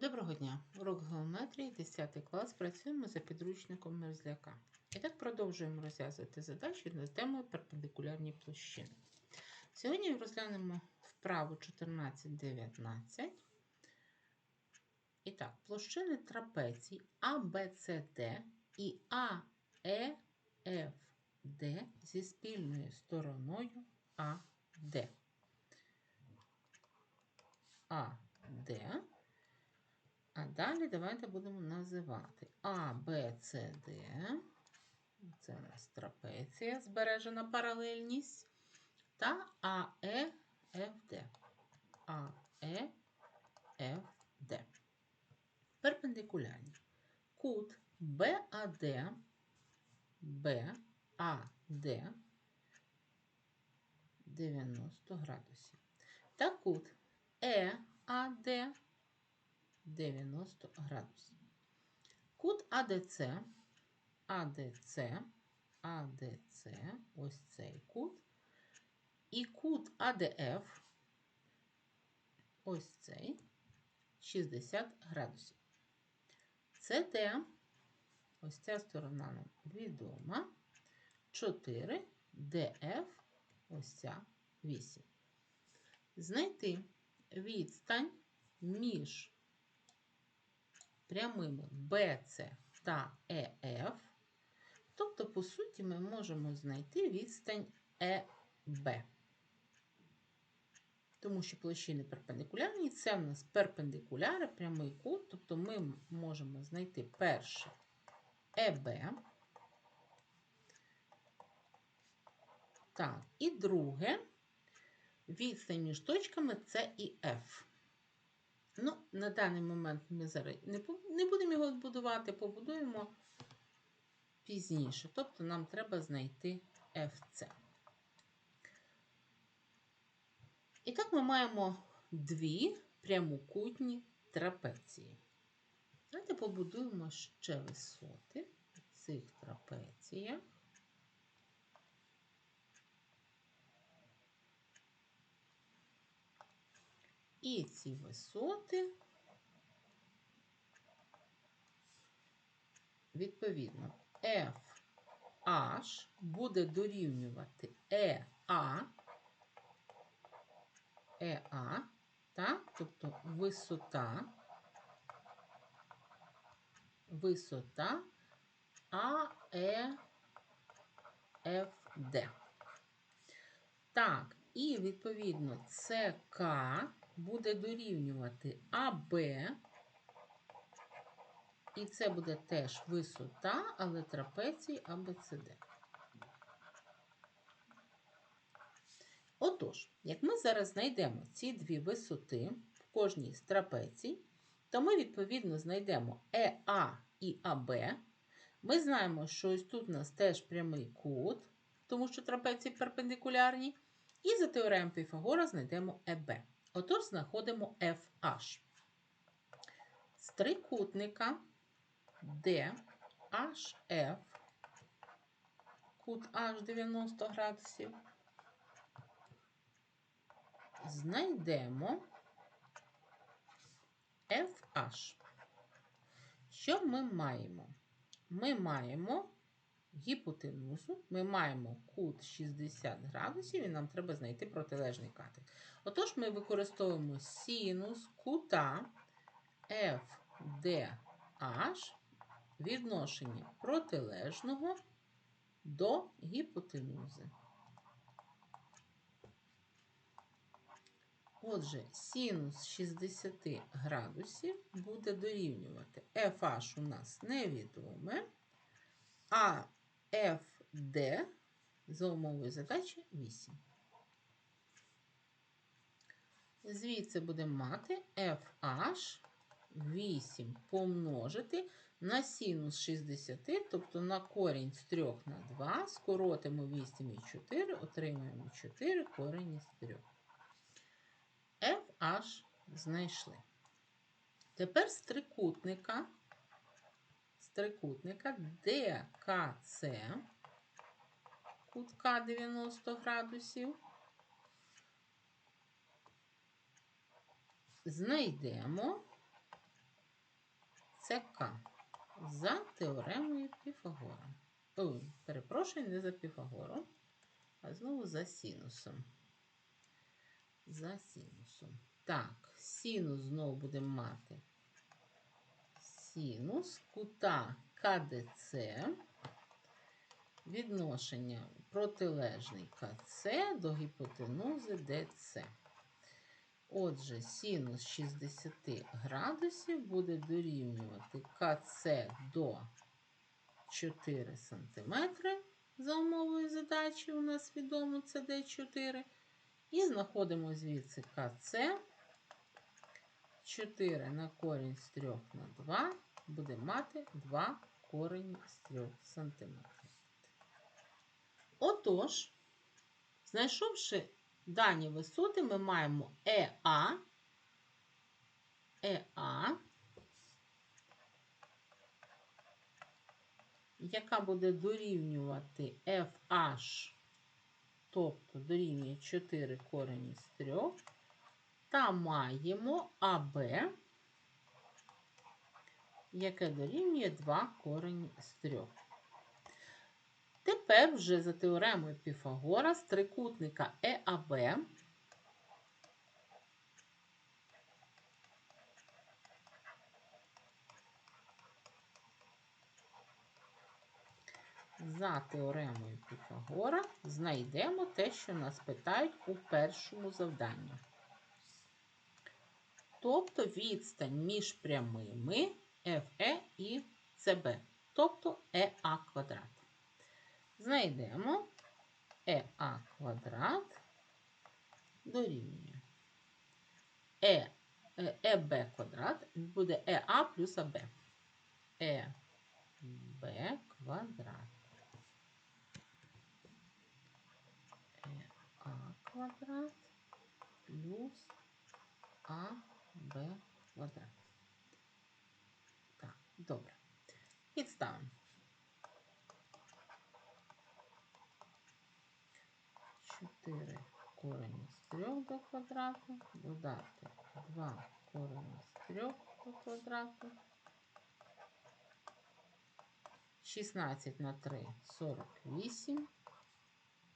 Доброго дня! Урок геометрії, 10 клас. Працюємо за підручником Мерзляка. І так продовжуємо розв'язувати задачі на темою перпендикулярні площини. Сьогодні розглянемо вправу 14-19. І так, площини трапецій ABCD і AEFD зі спільною стороною AD. AD. А далі давайте будемо називати А, Б, С, Д. Це у нас трапеція, збережена паралельність. Та АЕ, ФД. АЕ, ФД. Перпендикулярні. Кут БАД, БАД 90 градусів. Та кут ЕАД 90 градусів. Кут АДЦ, АДЦ, АДЦ, ось цей кут. І кут АДФ, ось цей 60 градусів. СД, ось ця сторона нам відома. 4 ДФ, ось ця 8. Знайти відстань між прямими BC та EF. Тобто, по суті, ми можемо знайти відстань EB. Тому що площини перпендикулярні, це в нас перпендикуляри, прямий кут, тобто ми можемо знайти перше EB. Так, і друге відстань між точками С і F. Ну, на даний момент ми зараз не, не будемо його будувати, побудуємо пізніше. Тобто нам треба знайти FC. І так ми маємо дві прямокутні трапеції. Давайте побудуємо ще висоти цих трапеціях. І ці висоти, відповідно, FH буде дорівнювати EA, EA, так? тобто висота, висота AEFD. Так, і відповідно ЦК буде дорівнювати АБ, і це буде теж висота, але трапеції АБЦД. Отож, як ми зараз знайдемо ці дві висоти в кожній з трапецій, то ми, відповідно, знайдемо ЕА і АБ. Ми знаємо, що ось тут у нас теж прямий кут, тому що трапеції перпендикулярні. І за теоремою Піфагора знайдемо ЕБ. Отож, знаходимо FH. З трикутника DHF, кут H 90 градусів, знайдемо FH. Що ми маємо? Ми маємо гіпотенузу, ми маємо кут 60 градусів, і нам треба знайти протилежний катет. Отож, ми використовуємо синус кута FDH відношенні протилежного до гіпотенузи. Отже, синус 60 градусів буде дорівнювати FH у нас невідоме, а FD за умовою задачі 8. Звідси будемо мати FH 8 помножити на синус 60, тобто на корінь з 3 на 2, скоротимо 8 і 4, отримаємо 4 корінь із 3. FH знайшли. Тепер з трикутника, з трикутника ДКЦ, кутка 90 градусів, знайдемо це К за теоремою Піфагора. Ой, перепрошую, не за Піфагором, а знову за синусом. За синусом. Так, синус знову будемо мати. Синус кута КДЦ. Відношення протилежний КЦ до гіпотенузи ДЦ. Отже, синус 60 градусів буде дорівнювати КЦ до 4 см. За умовою задачі у нас відомо це Д4. І знаходимо звідси КЦ. 4 на корінь з 3 на 2 буде мати 2 корені з 3 см. Отож, знайшовши дані висоти, ми маємо ЕА, ЕА, яка буде дорівнювати FH, тобто дорівнює 4 корені з 3, та маємо АБ, яке дорівнює 2 корені з 3. Тепер вже за теоремою Піфагора з трикутника ЕАБ за теоремою Піфагора знайдемо те, що нас питають у першому завданні. Тобто відстань між прямими FE і CB, тобто ЕА квадрат. Знайдемо ЕА квадрат дорівнює Е, ЕБ квадрат буде ЕА плюс АБ. ЕБ квадрат. ЕА квадрат плюс АБ квадрат. Так, добре. Підставимо. 4 корені з 3 до квадрату, додати 2 корені з 3 до квадрату. 16 на 3 48.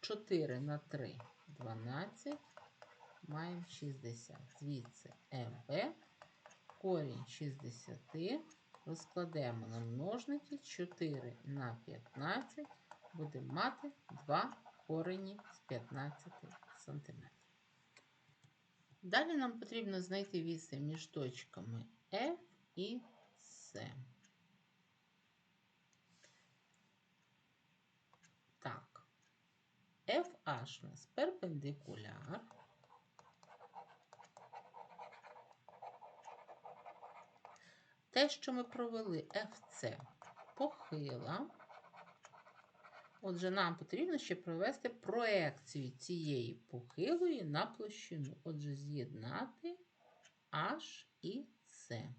4 на 3 12. Маємо 60. Звідси МБ. Корінь 60. Розкладемо на множники 4 на 15. Будемо мати 2 корені з 15 см. Далі нам потрібно знайти відстань між точками F і С. Так, FH у нас перпендикуляр. Те, що ми провели FC похила. Отже, нам потрібно ще провести проекцію цієї похилої на площину. Отже, з'єднати H і C.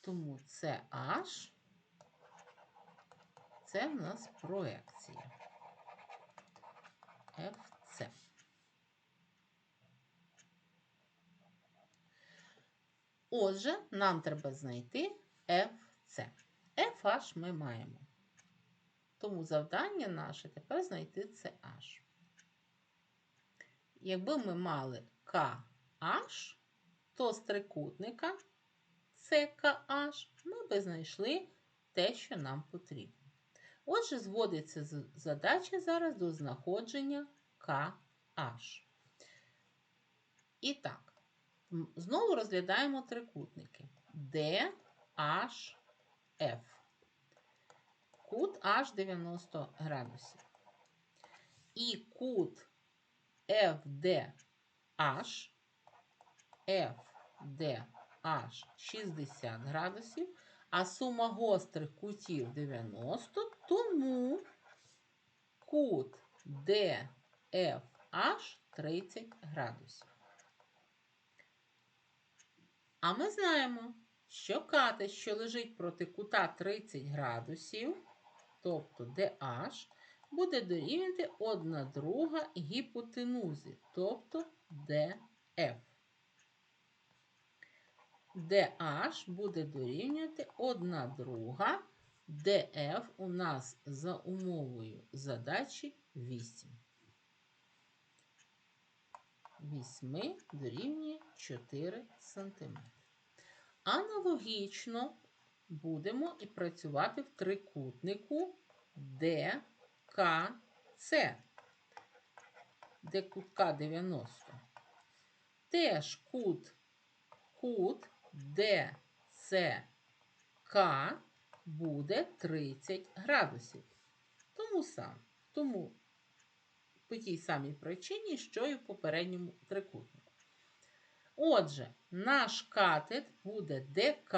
Тому це H, це в нас проекція. FC. Отже, нам треба знайти FC. FH ми маємо. Тому завдання наше тепер знайти CH. Якби ми мали KH, то з трикутника CKH ми би знайшли те, що нам потрібно. Отже, зводиться задача зараз до знаходження KH. І так, знову розглядаємо трикутники DHF кут аж 90 градусів. І кут FDH, FDH 60 градусів, а сума гострих кутів 90, тому кут DFH 30 градусів. А ми знаємо, що катет, що лежить проти кута 30 градусів, тобто DH, буде дорівнювати одна друга гіпотенузи, тобто DF. DH буде дорівнювати 1 друга DF у нас за умовою задачі 8. 8 дорівнює 4 см. Аналогічно будемо і працювати в трикутнику ДКЦ, де кутка 90. Теж кут, кут ДЦК буде 30 градусів. Тому сам, тому по тій самій причині, що і в попередньому трикутнику. Отже, наш катет буде ДК,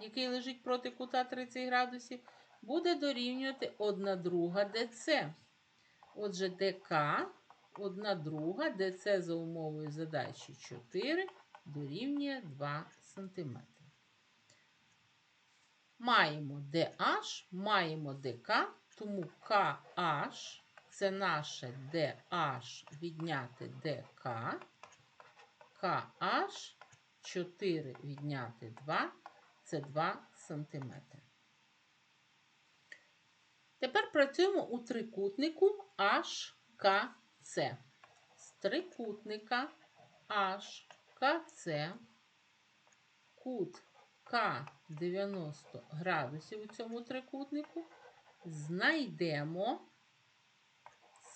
який лежить проти кута 30 градусів, буде дорівнювати 1 друга ДЦ. Отже, ДК 1 друга, ДЦ за умовою задачі 4 дорівнює 2 см. Маємо DH, маємо ДК, тому KH це наше DH відняти ДК. KH 4 відняти 2 це 2 см. Тепер працюємо у трикутнику HKC. З трикутника HKC кут К 90 градусів у цьому трикутнику знайдемо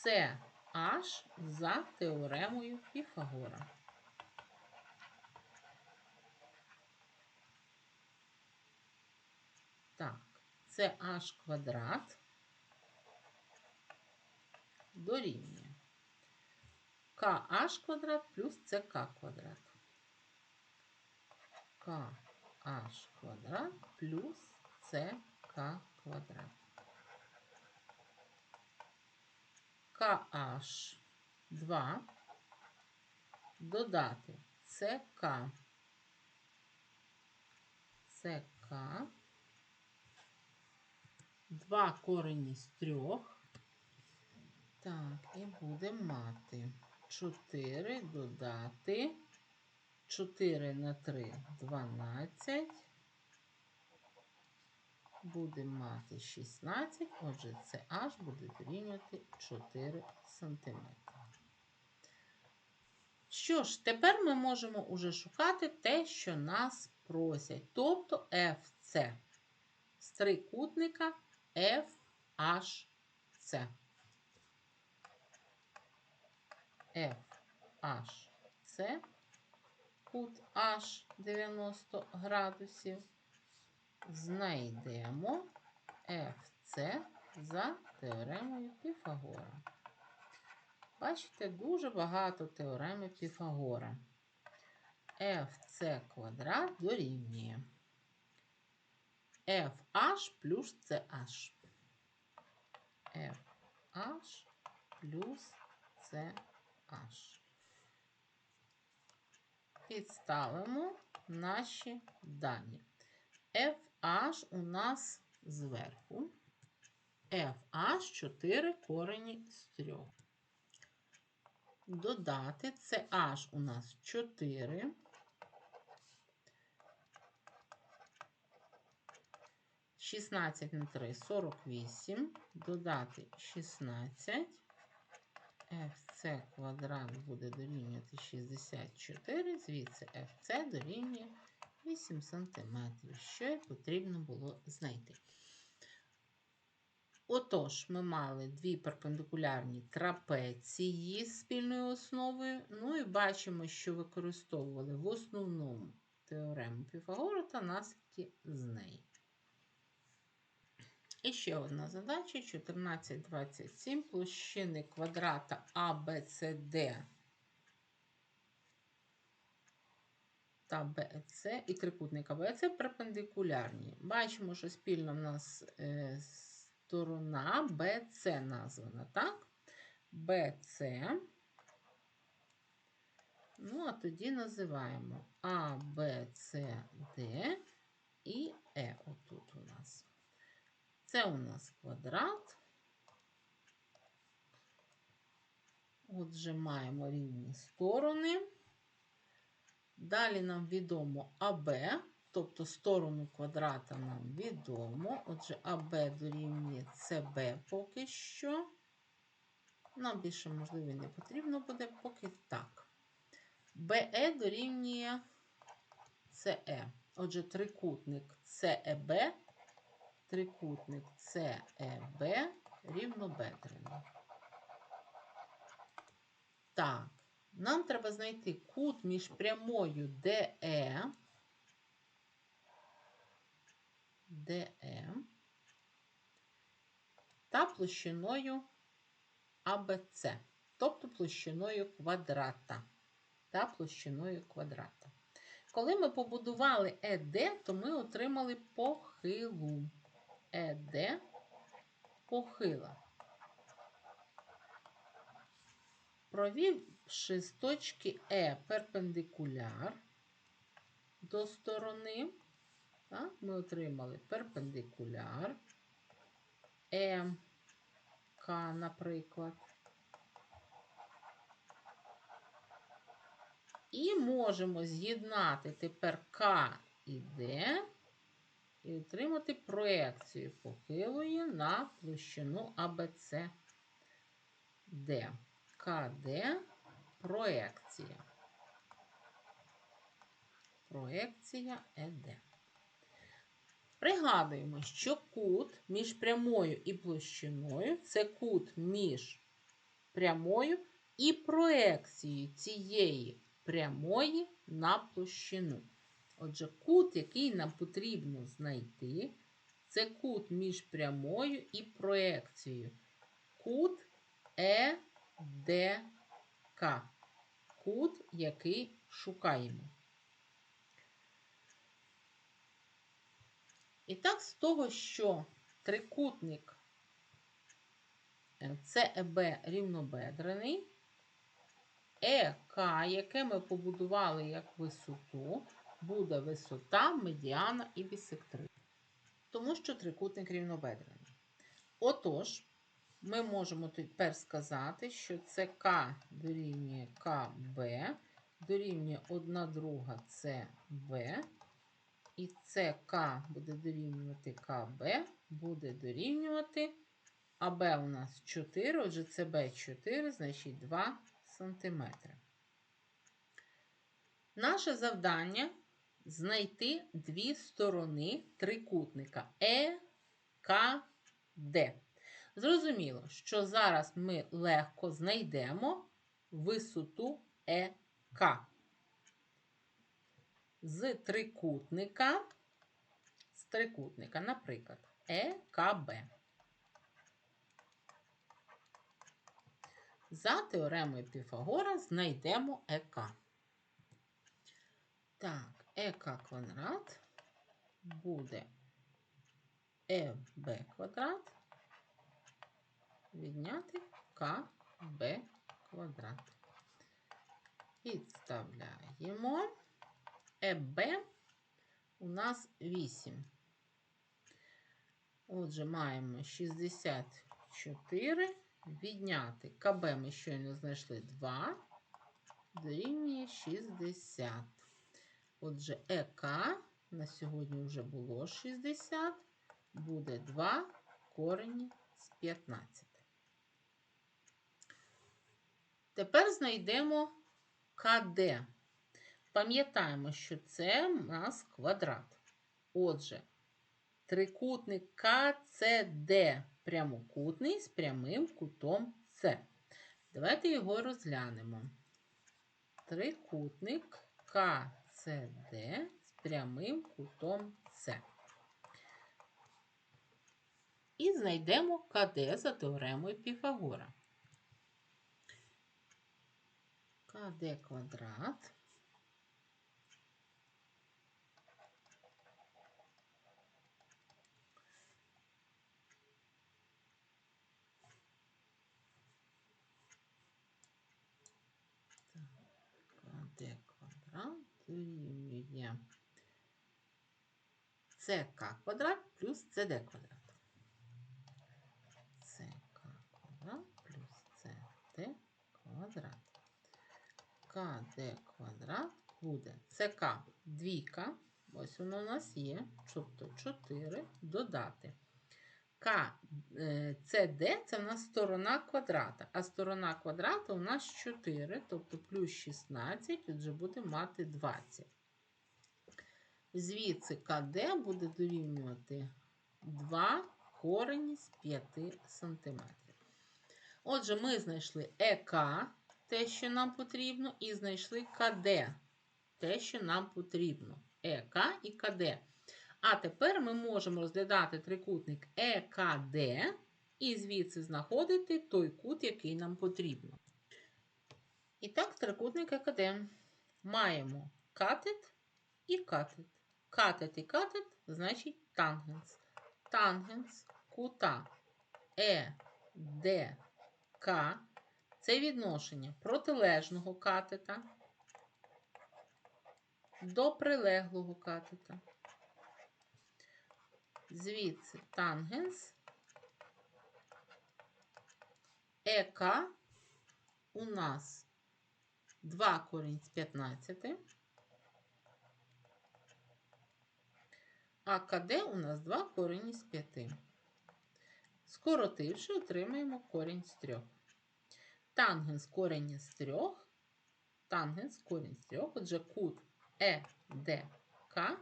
CH за теоремою Піфагора. Так, це h квадрат дорівнює kh квадрат плюс ck квадрат. kh квадрат плюс ck квадрат. kh 2 додати ck ck 2 корені з трьох. Так, і будемо мати 4 додати 4 на 3 12. Будемо мати 16, отже, це аж буде дорівнювати 4 см. Що ж, тепер ми можемо уже шукати те, що нас просять, тобто FC з трикутника FHC. FHC, кут H 90 градусів. Знайдемо FC за теоремою Піфагора. Бачите, дуже багато теореми Піфагора. FC квадрат дорівнює FH плюс CH. FH плюс CH. Підставимо наші дані. FH у нас зверху. FH 4 корені з 3. Додати CH у нас 4. 16 на 3 48, додати 16, fc квадрат буде дорівнювати 64, звідси fc дорівнює 8 см, що й потрібно було знайти. Отож, ми мали дві перпендикулярні трапеції з спільною основою, ну і бачимо, що використовували в основному теорему Піфагора та наслідки з неї. І ще одна задача: 1427 площини квадрата ABCD та BC і трикутника BC перпендикулярні. Бачимо, що спільно в нас е, сторона BC названа, так? BC. Ну, а тоді називаємо A, B, C, D і E отут. Це у нас квадрат. Отже, маємо рівні сторони. Далі нам відомо АБ, тобто сторону квадрата нам відомо. Отже, АБ дорівнює СБ поки що. Нам більше, можливо, не потрібно буде, поки так. БЕ дорівнює СЕ. Отже, трикутник СЕБ, трикутник СЕБ рівнобедрений. Так, нам треба знайти кут між прямою ДЕ, ДЕ та площиною АБЦ, тобто площиною квадрата. Та площиною квадрата. Коли ми побудували ЕД, то ми отримали похилу. ЕД похила. Провівши з точки Е перпендикуляр до сторони, так, ми отримали перпендикуляр МК, наприклад. І можемо з'єднати тепер К і Д і отримати проекцію похилої на площину Д. КД проекція. Проекція ЕД. Пригадуємо, що кут між прямою і площиною це кут між прямою і проекцією цієї прямої на площину. Отже, кут, який нам потрібно знайти, це кут між прямою і проекцією. Кут ЕДК. Кут, який шукаємо. І так, з того, що трикутник СЕБ рівнобедрений, ЕК, яке ми побудували як висоту, буде висота, медіана і бісектриса. Тому що трикутник рівнобедрений. Отож, ми можемо тепер сказати, що це К дорівнює КБ, дорівнює 1 друга СБ, і ЦК буде дорівнювати КБ, буде дорівнювати АБ у нас 4, отже, ЦБ 4, значить 2 см. Наше завдання знайти дві сторони трикутника Е, К, Д. Зрозуміло, що зараз ми легко знайдемо висоту ЕК. З трикутника, з трикутника, наприклад, ЕКБ. За теоремою Піфагора знайдемо ЕК. Так, ЕК квадрат буде ЕБ квадрат відняти КБ квадрат. Підставляємо. ЕБ у нас 8. Отже, маємо 64 відняти. КБ ми щойно знайшли 2, дорівнює 60. Отже, ЕК на сьогодні вже було 60, буде 2 корені з 15. Тепер знайдемо КД. Пам'ятаємо, що це у нас квадрат. Отже, трикутник КЦД прямокутний з прямим кутом С. Давайте його розглянемо. Трикутник КЦД з прямим кутом С. І знайдемо КД за теоремою Піфагора. КД квадрат. КД квадрат дорівнює СК квадрат плюс СД квадрат. СК квадрат плюс СД квадрат. КД квадрат буде ЦК двійка. Ось воно у нас є. Тобто 4 додати. К, е, це в нас сторона квадрата. А сторона квадрата у нас 4, тобто плюс 16, отже буде мати 20. Звідси КД буде дорівнювати 2 корені з 5 см. Отже, ми знайшли ЕК, те, що нам потрібно, і знайшли КД, те, що нам потрібно. ЕК і КД. А тепер ми можемо розглядати трикутник ЕКД і звідси знаходити той кут, який нам потрібно. І так, трикутник ЕКД. Маємо катет і катет. Катет і катет значить тангенс. Тангенс кута ЕДК це відношення протилежного катета до прилеглого катета. Звідси тангенс. ЕК у нас 2 корінь з 15, а КД у нас 2 корінь з 5. Скоротивши, отримаємо корінь з 3. Тангенс корінь з 3, тангенс корінь з 3, отже кут ЕДК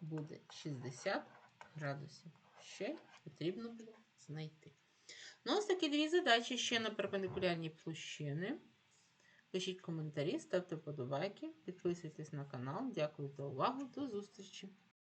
буде 60 градусів. Ще потрібно буде знайти. Ну, ось такі дві задачі ще на перпендикулярні площини. Пишіть коментарі, ставте подобайки, підписуйтесь на канал. Дякую за увагу. До зустрічі!